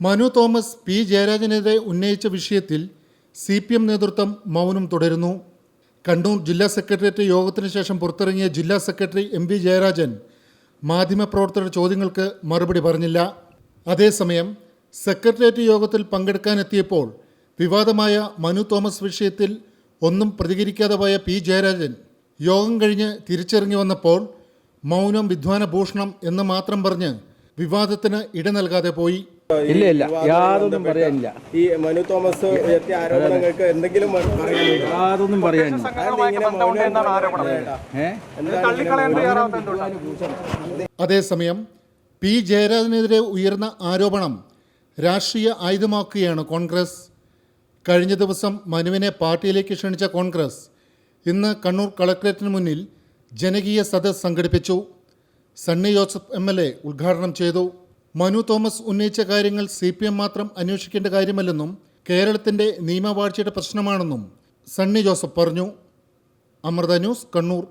Manu Thomas P ജയരാജനെതിരെ ഉന്നയിച്ച വിഷയത്തിൽ C P M നേതൃത്വം മൗനം തുടരുന്നു. കണ്ണൂർ ജില്ലാ സെക്രട്ടേറിയറ്റ് യോഗത്തിന് ശേഷം പുറത്തിറങ്ങിയ ജില്ലാ സെക്രട്ടറി എം വി ജയരാജൻ മാധ്യമപ്രവർത്തകരുടെ ചോദ്യങ്ങൾക്ക് മറുപടി പറഞ്ഞില്ല. അതേസമയം സെക്രട്ടേറിയറ്റ് യോഗത്തിൽ പങ്കെടുക്കാനെത്തിയപ്പോൾ വിവാദമായ മനു തോമസ് വിഷയത്തിൽ ഒന്നും പ്രതികരിക്കാതെ പോയ പി ജയരാജൻ യോഗം കഴിഞ്ഞ് തിരിച്ചിറങ്ങി വന്നപ്പോൾ മൗനം വിധ്വാന ഭൂഷണം എന്ന് മാത്രം പറഞ്ഞ് വിവാദത്തിന് ഇട നൽകാതെ പോയി. ഇല്ല ഇല്ല. യാതൊന്നും പറയാനില്ല. ഈ മനു തോമസ് ഉയർത്തിയ ആരോപണങ്ങൾക്ക് എന്തെങ്കിലും? യാതൊന്നും പറയാനില്ല. അതേസമയം പി ജയരാജനെതിരെ ഉയർന്ന ആരോപണം രാഷ്ട്രീയ ആയുധമാക്കുകയാണ് കോൺഗ്രസ്. കഴിഞ്ഞ ദിവസം മനുവിനെ പാർട്ടിയിലേക്ക് ക്ഷണിച്ച കോൺഗ്രസ് ഇന്ന് കണ്ണൂർ കളക്ടറേറ്റിന് മുന്നിൽ ജനകീയ സദസ് സംഘടിപ്പിച്ചു. Sunny Joseph M L A ഉദ്ഘാടനം ചെയ്തു. മനു തോമസ് ഉന്നയിച്ച കാര്യങ്ങൾ സി പി എം മാത്രം അന്വേഷിക്കേണ്ട കാര്യമല്ലെന്നും കേരളത്തിന്റെ നിയമവാഴ്ചയുടെ പ്രശ്നമാണെന്നും സണ്ണി ജോസഫ് പറഞ്ഞു. അമൃത ന്യൂസ് കണ്ണൂർ.